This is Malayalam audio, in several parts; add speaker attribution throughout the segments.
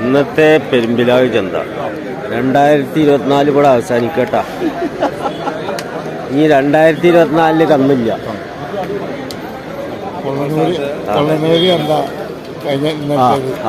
Speaker 1: ഇന്നത്തെ പെരുമ്പിലാവ് ചന്ത. രണ്ടായിരത്തി ഇരുപത്തിനാല് കൂടെ അവസാനിക്കട്ടാ ഈ രണ്ടായിരത്തി ഇരുപത്തിനാലിൽ കന്നില്ല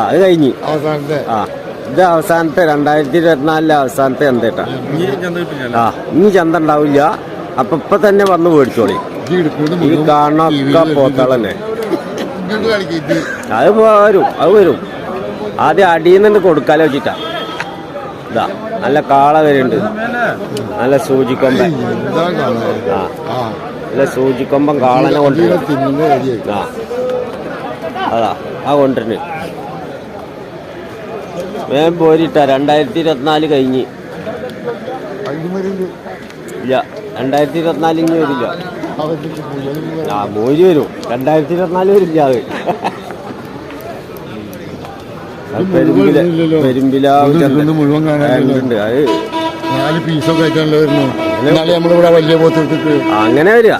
Speaker 1: അത് കഴിഞ്ഞ് ആ ഇത്. അവസാനത്തെ. രണ്ടായിരത്തി ഇരുപത്തിനാലിലെ അവസാനത്തെ ചന്തേട്ടാ. ആ ഇനി ചന്ത ഉണ്ടാവില്ല. അപ്പൊ ഇപ്പൊ തന്നെ വന്ന് മേടിച്ചോളി. ഈ കാണൊക്കെ പോത്തളന്നെ അത് വരും അത് വരും. ആദ്യം അടിയിൽ നിന്ന് കൊടുക്കാലോ വെച്ചിട്ടാ. ഇതാ നല്ല കാള വരുന്നുണ്ട് നല്ല സൂചിക്കൊമ്പൻ. ആ. നല്ല സൂചിക്കൊമ്പൻ കാളനെ കൊണ്ടുവരും. ആ. അതാ ആ കൊണ്ടുവരുന്നു. വേം പോരിട്ട രണ്ടായിരത്തി ഇരുപത്തിനാല് കഴിഞ്ഞ് ഇല്ല രണ്ടായിരത്തി ഇരുപത്തിനാല് ഇനി വരില്ല. ആ മോര് വരും. രണ്ടായിരത്തി ഇരുപത്തിനാല് വരില്ല അത്.
Speaker 2: നാല് പീസൊക്കെ ആയിട്ടാണല്ലോ വരുന്നത്. എന്നാലും നമ്മളിവിടെ വലിയ പോത്ത് എടുത്തിട്ട്.
Speaker 1: അങ്ങനെ വരിക.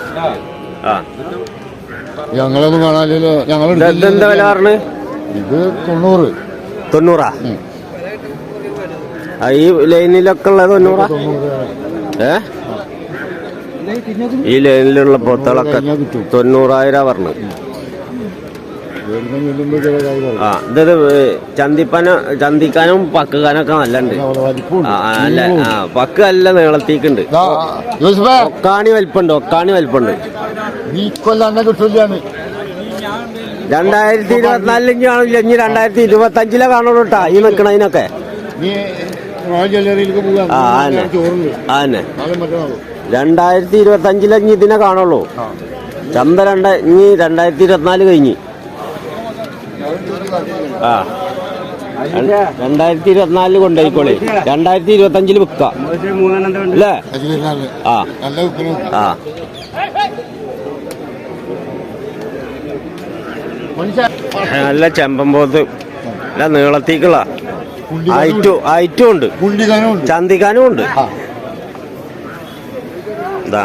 Speaker 1: ആ.
Speaker 2: ഞങ്ങളൊന്നും കാണാനില്ലല്ലോ. ഞങ്ങൾ
Speaker 1: എന്താ വില പറഞ്ഞ്?
Speaker 2: ഇത് തൊണ്ണൂറ്.
Speaker 1: തൊണ്ണൂറാ? ഈ ലൈനിലൊക്കെ ഉള്ളത് തൊണ്ണൂറാ? ഏഹ് ഈ ലൈനിലുള്ള
Speaker 2: പൊത്തളൊക്കെ
Speaker 1: തൊണ്ണൂറായിരം പറഞ്ഞു ആ ഇത് ചന്തിപ്പന ചന്തിക്കാനും പക്കുകാനൊക്കെ നല്ലുണ്ട്. അല്ല? പക്ക് നല്ല നീളത്തേക്കുണ്ട്. ഒക്കാണി വലിപ്പുണ്ട് ഒക്കാണി വലിപ്പുണ്ട്. രണ്ടായിരത്തി ഇരുപത്തിനാലിൽ ഇനി കാണില്ല ഇനി രണ്ടായിരത്തി ഇരുപത്തി അഞ്ചിലെ കാണുള്ളൂ കേട്ടാ ഈ നിൽക്കണതിനൊക്കെ
Speaker 2: നീ നാളെ
Speaker 1: ആ ആന്നെ
Speaker 2: ചോറുണ്ട്.
Speaker 1: രണ്ടായിരത്തി ഇരുപത്തി അഞ്ചിലെ ഇനി ഇതിനെ കാണുള്ളൂ. ചന്ത രണ്ട ഇനി രണ്ടായിരത്തി ഇരുപത്തിനാല് കഴിഞ്ഞ്. ആ. രണ്ടായിരത്തി ഇരുപത്തിനാലിൽ കൊണ്ടുപോയിക്കോളി രണ്ടായിരത്തി ഇരുപത്തി അഞ്ചിൽ വിൽക്കാം. അല്ലേ?
Speaker 2: ആ.
Speaker 1: ആ.
Speaker 2: നല്ല
Speaker 1: ചെമ്പം
Speaker 2: പോത്ത്.
Speaker 1: നല്ല നീളത്തേക്കുള്ള. ഐറ്റും ഉണ്ട്. ചന്തിക്കാനും ഉണ്ട്.
Speaker 2: ആ.
Speaker 1: ഇതാ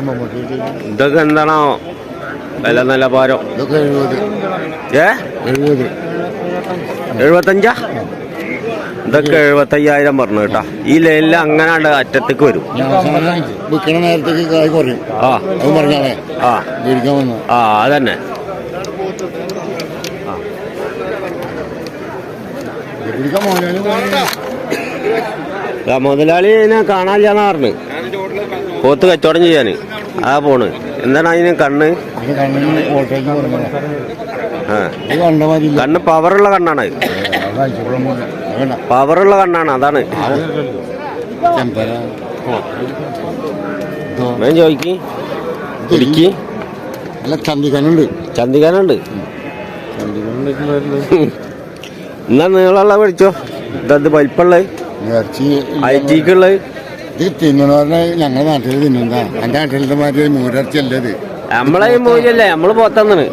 Speaker 2: മമ്മൂട്ടി
Speaker 1: ഇതൊക്കെ എന്താണോ വില നിലവാരം? ഏ?
Speaker 2: എഴുപത്.
Speaker 1: എഴുപത്തഞ്ചാ? ഇതൊക്കെ എഴുപത്തയ്യായിരം പറഞ്ഞു കേട്ടാ. ഈ ലൈനിൽ അങ്ങനെ അറ്റത്തേക്ക് വരും.
Speaker 2: ഞാൻ അവസാനം വിൽക്കണ നേരത്തേക്ക് കായ് കുറയും.
Speaker 1: ആ. ആ. ആ അതന്നെ
Speaker 2: പിടിക്കാൻ മോനാലും
Speaker 1: ദാ മുതലാളി ഇതിനെ കാണാനില്ലാന്ന് പറഞ്ഞു. പോത്ത് കച്ചവടം ചെയ്യാന്. ആ പോണ്. എന്താണ് അതിന് കണ്ണ്? കണ്ണ് പവറുള്ള കണ്ണാണ് പവറുള്ള കണ്ണാണ് അതാണ്. ഞാൻ ചോദിക്ക്. ഇടുക്കി
Speaker 2: നല്ല ചന്തിക്കനുണ്ട്.
Speaker 1: ചന്തിക്കാനുണ്ട്. എന്നാ നീളമുള്ള മേടിച്ചോ ഇതത്
Speaker 2: വലിപ്പുള്ളത്
Speaker 1: ഐറ്റിക്കുള്ളത്
Speaker 2: ഇത് തിന്നണ ഞങ്ങളുടെ നാട്ടിൽ നാട്ടിലത്തെ മാതിരി അല്ല
Speaker 1: നമ്മളെ ഈ മൂല്യല്ലേ നമ്മൾ പോത്തന്നാണ്.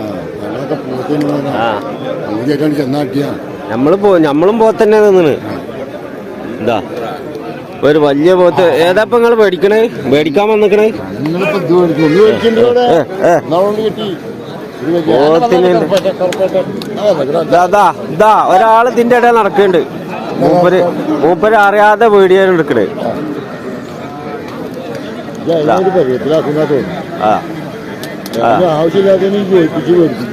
Speaker 1: നമ്മൾ പോ നമ്മളും പോത്തന്നെ തിന്നണ്. ഇതാ. ഒരു വലിയ പോത്ത്. ഏതാ ഇപ്പൊ നിങ്ങൾ മേടിക്കണേ? മേടിക്കാൻ വന്നിക്കണേ?
Speaker 2: ദാ ഇതാ
Speaker 1: ഒരാൾ ഇതിന്റെ ഇടയിൽ നടക്കുന്നുണ്ട്. മൂപ്പര് മൂപ്പര് അറിയാതെ വീഡിയോ എടുക്കണേ.
Speaker 2: ജയിപ്പിച്ച് വെറുതെ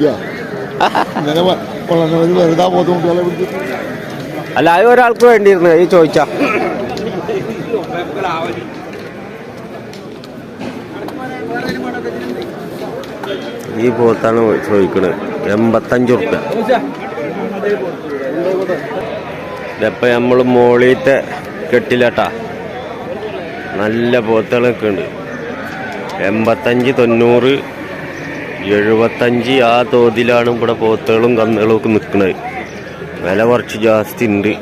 Speaker 1: അല്ല അത് ഒരാൾക്ക് വേണ്ടിയിരുന്നു. ഈ ചോദിച്ചാ. ഈ പോത്താണ് ചോദിക്കുന്നത് എൺപത്തഞ്ച് ഉറുപ്പ്യ ഇതപ്പം നമ്മൾ മോളിത്തെ കെട്ടിലട്ടാ നല്ല പോത്തുകളൊക്കെ ഉണ്ട് എൺപത്തഞ്ച് തൊണ്ണൂറ് എഴുപത്തഞ്ച് ആ തോതിലാണ് ഇവിടെ പോത്തുകളും കന്നുകളും ഒക്കെ നിൽക്കുന്നത് വില കുറച്ച് ജാസ്തി ഉണ്ട്.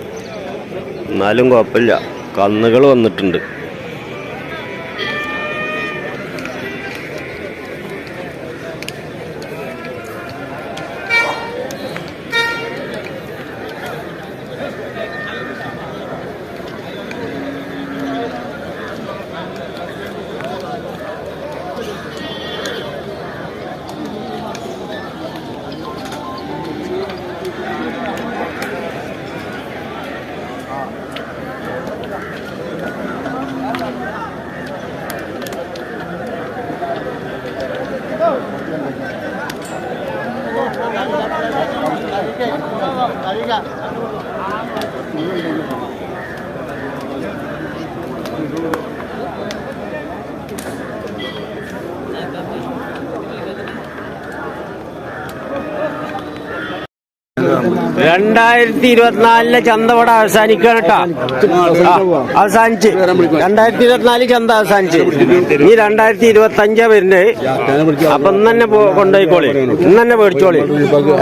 Speaker 1: എന്നാലും കുഴപ്പമില്ല. കന്നുകൾ വന്നിട്ടുണ്ട്. Saludos. രണ്ടായിരത്തി ഇരുപത്തിനാലിലെ ചന്ത ഇവിടെ അവസാനിക്കുകയാണ് കേട്ടോ. അവസാനിച്ച്. രണ്ടായിരത്തി ഇരുപത്തിനാലിൽ ചന്ത അവസാനിച്ച്. ഇനി രണ്ടായിരത്തി ഇരുപത്തി അഞ്ചാ വരുന്നത് അപ്പൊ ഇന്ന് തന്നെ കൊണ്ടുപോയിക്കോളി. ഇന്ന് തന്നെ മേടിച്ചോളി.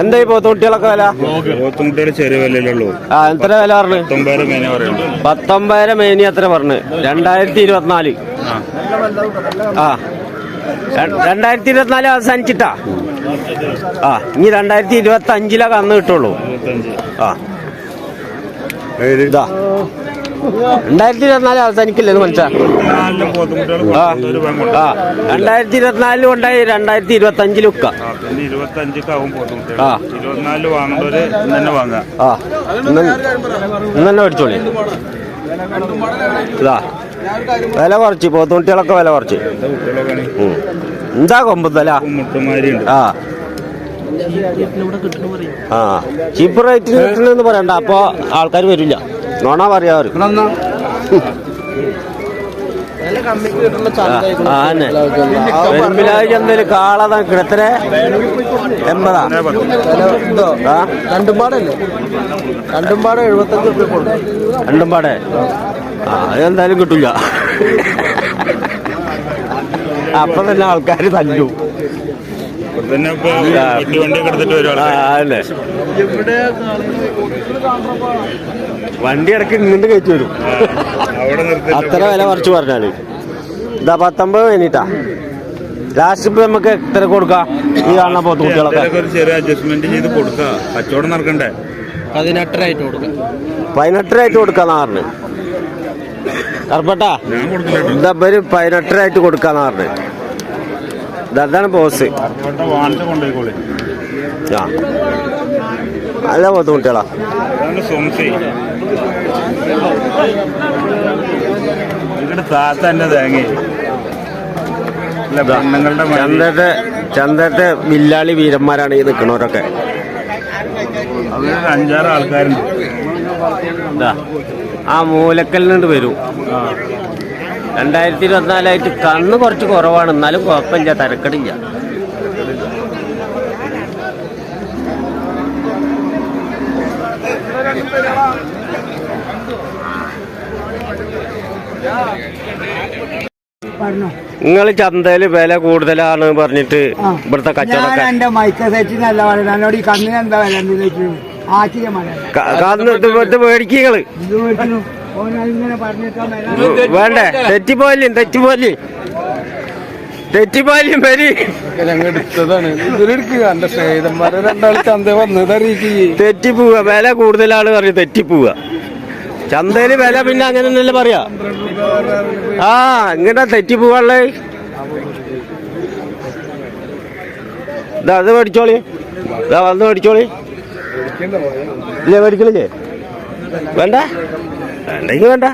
Speaker 1: എന്തായി പോത്തുകുട്ടികളൊക്കെ വില? ആ എത്ര വില പറഞ്ഞു? പത്തൊമ്പതര മേനി അത്ര പറഞ്ഞു? രണ്ടായിരത്തി ഇരുപത്തിനാല് ആ. രണ്ടായിരത്തി ഇരുപത്തിനാല് അവസാനിച്ചിട്ടാ. ആ ഇനി രണ്ടായിരത്തി ഇരുപത്തി അഞ്ചിലാ കന്ന് കിട്ടുള്ളൂ. ആ. ഇതാ. രണ്ടായിരത്തി ഇരുപത്തിനാല് അവസാനിക്കില്ലെന്ന് മനസ്സാ
Speaker 3: നാലിന് പോത്തുമുട്ടകൾ
Speaker 1: ആ.
Speaker 3: ഒരു
Speaker 1: ആ. രണ്ടായിരത്തി ഇരുപത്തിനാലിലും ഉണ്ടായി രണ്ടായിരത്തി ഇരുപത്തി അഞ്ചിൽ ഒക്കെ
Speaker 3: ആ, ഇന്ന്
Speaker 1: മേടിച്ചോളി. ഇതാ. വില കുറച്ച്. പോത്തുകുട്ടികളൊക്കെ വില കുറച്ച്. എന്താ കൊമ്പത്തല ആ. ആ ചീപ്പ് റേറ്റിന് കിട്ടണെന്ന് പറയണ്ട. അപ്പൊ ആൾക്കാർ വരില്ല. നോണ പറയാറ് പെരുമ്പിലാവ് ചന്തയിൽ കാള കിടത്തര എൺപതാ?
Speaker 2: രണ്ടും പാടല്ലേ? രണ്ടും പാടം എഴുപത്തഞ്ച് റുപ്യ കൊടുക്കും.
Speaker 1: രണ്ടും പാടെ? ആ അതെന്തായാലും കിട്ടില്ല അപ്പൊ തന്നെ ആൾക്കാർ തല്ലു.
Speaker 3: ഇപ്പൊ തന്നെ ഇപ്പൊ വണ്ടിയൊക്കെ എടുത്തിട്ട് വരും
Speaker 1: ആ
Speaker 3: ആൾക്കാര്.
Speaker 1: അല്ലേ വണ്ടി ഇടയ്ക്ക് ഇങ്ങോട്ട് കയറ്റി വരും. അത്ര വില കുറച്ച് പറഞ്ഞാൽ. ഇതാ പത്തൊമ്പത് വേണ്ടിട്ടാ ലാസ്റ്റ് ഇപ്പൊ നമുക്ക് എത്ര കൊടുക്കാം? ഈ കാണുന്ന പോത്ത് കുട്ടികളൊക്കെ.
Speaker 3: ചെറിയ അഡ്ജസ്റ്റ്മെന്റ് ചെയ്ത് കൊടുക്കാം. കച്ചവടം നടക്കണ്ടേ?
Speaker 2: പതിനെട്ടരായിട്ട് കൊടുക്കാം.
Speaker 1: പതിനെട്ടരായിട്ട് കൊടുക്കാന്ന് പറഞ്ഞു. കറുപ്പട്ടാ?
Speaker 3: ഞാൻ കൊടുക്കില്ല
Speaker 1: ഇതാ ഇവർ പതിനെട്ടരായിട്ട് കൊടുക്കാന്ന് പറഞ്ഞു. അതാണ് ബോസ്. ആ. നല്ല പോത്ത് കുട്ടികളാ. ചന്തത്തെ ചന്തത്തെ വില്ലാളി വീരന്മാരാണ് ഈ നിൽക്കണവരൊക്കെ
Speaker 3: അഞ്ചാറ് ആൾക്കാരുണ്ട്.
Speaker 1: ആ മൂലക്കലിനുണ്ട് വരും. രണ്ടായിരത്തി ഇരുപത്തിനാലായിട്ട് കണ്ണ് കുറച്ച് കുറവാണ്. എന്നാലും കുഴപ്പമില്ല തരക്കടില്ല. നിങ്ങൾ ചന്തയിൽ വില കൂടുതലാണ് പറഞ്ഞിട്ട് ഇവിടുത്തെ കച്ചവടം
Speaker 4: എന്റെ മൈക്ക സെറ്റിനല്ല പറയുന്നത് എന്നോട് ഈ കണ്ണിന് എന്താ വില എന്ന് ചോദിച്ചു. ആക്കിയ മല
Speaker 1: ക- കന്ന് ഇത് ഇത് വേണ്ടേ? തെറ്റിപ്പോലും തെറ്റിപ്പോലും തെറ്റിപ്പോലും വരി.
Speaker 2: എടുത്തതാണ് ഇതിലെടുക്കുക എന്റെ സ്നേഹിതന്മാരെ രണ്ടാൾ ചന്ത വന്നത് അറിയിക്കുകയെ
Speaker 1: തെറ്റിപ്പോവുക. വില കൂടുതലാണ് പറയും തെറ്റിപ്പോവുക. ചന്തയിൽ വില പിന്നെ അങ്ങനെ തന്നെയല്ലേ പറയാ. ആ ഇങ്ങനെ തെറ്റിപ്പോവാളേ ഇതാ അത് മേടിച്ചോളി. ഇതാ വന്ന് മേടിച്ചോളി. ഇല്ലേ മേടിക്കണില്ലേ? വേണ്ട? വേണ്ടെങ്കിൽ വേണ്ട.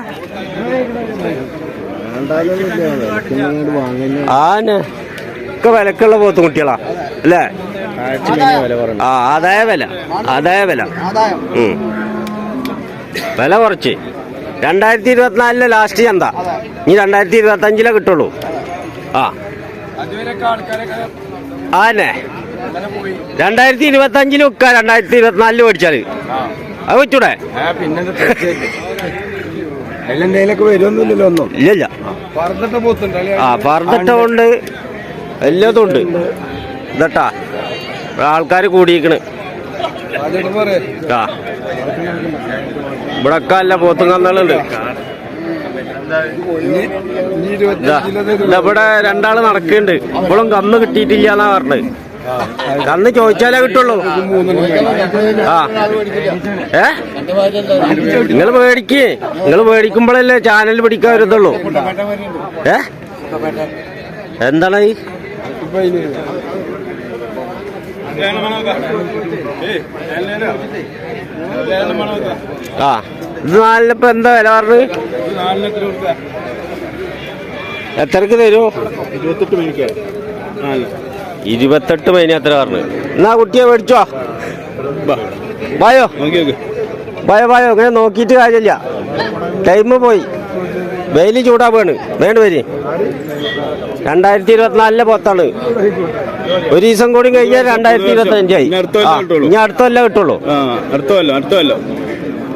Speaker 1: ആന ഒക്കെ വിലക്കുള്ള പോത്ത് കുട്ടികളാ അല്ലേ? ആ ആദായ വില ആദായ വില. വില കുറച്ച്. രണ്ടായിരത്തി ഇരുപത്തിനാലിലെ ലാസ്റ്റ് ചന്ത. ഇനി രണ്ടായിരത്തി ഇരുപത്തി അഞ്ചിലെ കിട്ടുള്ളൂ. ആ. ആന്നെ രണ്ടായിരത്തി ഇരുപത്തി അഞ്ചിലും വെക്കാം രണ്ടായിരത്തി ഇരുപത്തിനാലിലും മേടിച്ചാൽ. അത് വെച്ചൂടെ
Speaker 2: പിന്നെ അതിലെന്തെങ്കിലൊക്കെ വരുമൊന്നുമില്ലല്ലോ ഒന്നും.
Speaker 1: ആ പറഞ്ഞിട്ട ഉണ്ട് എല്ലാതും ഉണ്ട്. ഇതട്ടാ ആൾക്കാർ കൂടിയിരിക്കണ്. ആ. ഇവിടെ അല്ല പോത്തും ഇതാ ഇവിടെ രണ്ടാൾ നടക്കുന്നുണ്ട്. ഇപ്പോഴും കന്ന് കിട്ടിയിട്ടില്ല എന്നാ പറഞ്ഞത്. കന്ന് ചോദിച്ചാലേ കിട്ടുള്ളൂ. ആ. ഏ? നിങ്ങൾ മേടിക്കേ നിങ്ങൾ മേടിക്കുമ്പോഴല്ലേ ചാനൽ പിടിക്കാൻ വരുന്നുള്ളൂ ഏ? എന്താണ് ഈ? ആ. ഇത് നാലിനിപ്പോ എന്താ വില പറഞ്ഞത്? എത്രക്ക് തരൂ?
Speaker 3: ഇരുപത്തെട്ട് മണിക്ക്
Speaker 1: ഇരുപത്തെട്ട് പതിന് അത്ര പറഞ്ഞു. എന്നാ കുട്ടിയെ മേടിച്ചോ. വായോ
Speaker 3: ബായോ. ബായോ
Speaker 1: വായോ വായോ ഇങ്ങനെ നോക്കിയിട്ട് കാര്യമില്ല. ടൈം പോയി. വെയിൽ ചൂടാ വേണ് വേണ്ട വരി. രണ്ടായിരത്തി ഇരുപത്തിനാലിലെ പോത്താണ്. ഒരു ദിവസം കൂടി കഴിഞ്ഞാൽ രണ്ടായിരത്തി ഇരുപത്തി അഞ്ചായി
Speaker 3: ഇനി അടുത്തല്ല കിട്ടുള്ളൂ.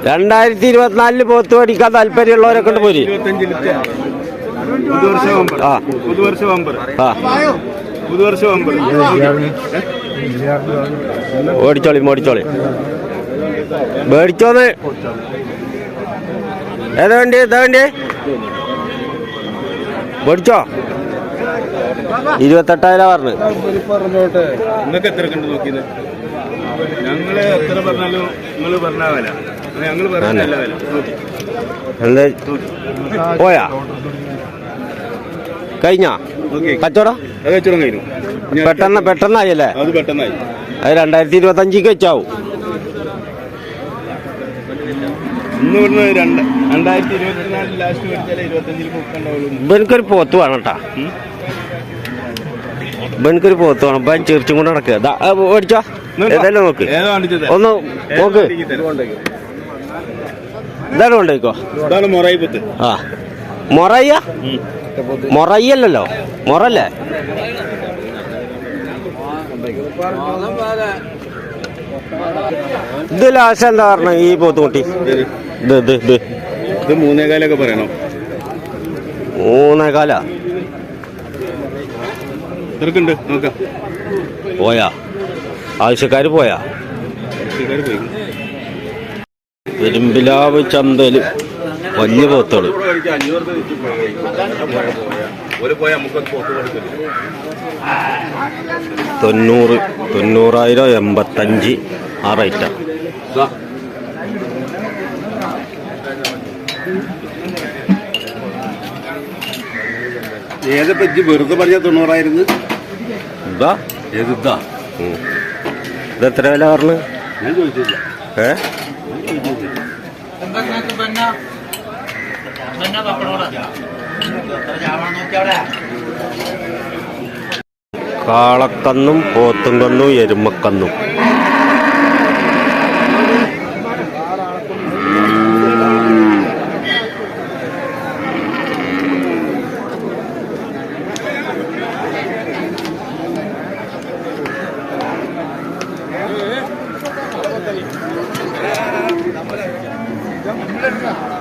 Speaker 1: രണ്ടായിരത്തി ഇരുപത്തിനാലിൽ പോത്ത് പഠിക്കാൻ താല്പര്യമുള്ളവരൊക്കെ ഉണ്ട് പോരി. ആ.
Speaker 3: പുതുവർഷ ഓടിച്ചോളി
Speaker 1: മേടിച്ചോളി. മേടിച്ചോന്ന്. ഏതാ വേണ്ടി ഏതാ വേണ്ടി? മേടിച്ചോ? ഇരുപത്തെട്ടായിരം പറഞ്ഞു.
Speaker 3: നിങ്ങൾക്ക് എത്ര കണ്ട് നോക്കിയത്? ഞങ്ങൾ എത്ര പറഞ്ഞാലും നിങ്ങൾ പറഞ്ഞ വില. ഞങ്ങൾ വില.
Speaker 1: എന്താ? പോയാ? കഴിഞ്ഞാ? കച്ചവടം പെട്ടെന്ന് പെട്ടെന്നായല്ലേ?
Speaker 3: അത്
Speaker 1: രണ്ടായിരത്തി ഇരുപത്തി അഞ്ചിക്ക് വെച്ചാവും. ഇവനക്കൊരു പോത്ത് വേണം കേട്ടാ. ഇവനക്കൊരു പോത്ത് വേണം. ഇവൻ ചിരിച്ചും കൊണ്ട് നടക്കുക മേടിച്ചോ ഏതായാലും നോക്ക്. ഒന്ന് നോക്ക്. ഇതാണ് കൊണ്ടേക്കോ ആ. മൊറയ്യ? മൊറയ്യല്ലല്ലോ മൊറല്ലേ? ഇത് ലാസ്റ്റ് എന്താ പറഞ്ഞ ഈ പോത്തുകുട്ടി? ഇത് ഇത് ഇത്.
Speaker 3: ഇത് മൂന്നേകാലൊക്കെ പറയണം.
Speaker 1: മൂന്നേകാല?
Speaker 3: നോക്കാം.
Speaker 1: പോയാ?
Speaker 3: ആൾക്കാര് പോയി?
Speaker 1: പെരുമ്പിലാവ് ചന്തൽ വലിയ
Speaker 3: പോത്തോട്
Speaker 1: തൊണ്ണൂറ് തൊണ്ണൂറായിരം എൺപത്തഞ്ച് ആ റേറ്റാ.
Speaker 3: ഏത് പെജ് വെറുതെ പറഞ്ഞ തൊണ്ണൂറായിരുന്നു?
Speaker 1: ഇതാ.
Speaker 3: ഏതാ
Speaker 1: ഉം. ഇത് എത്ര വില പറഞ്ഞു?
Speaker 3: ഞാൻ ചോദിച്ചില്ല.
Speaker 1: ഏ? കാളക്കന്നും പോത്തും കന്നും എരുമക്കന്നും Yeah.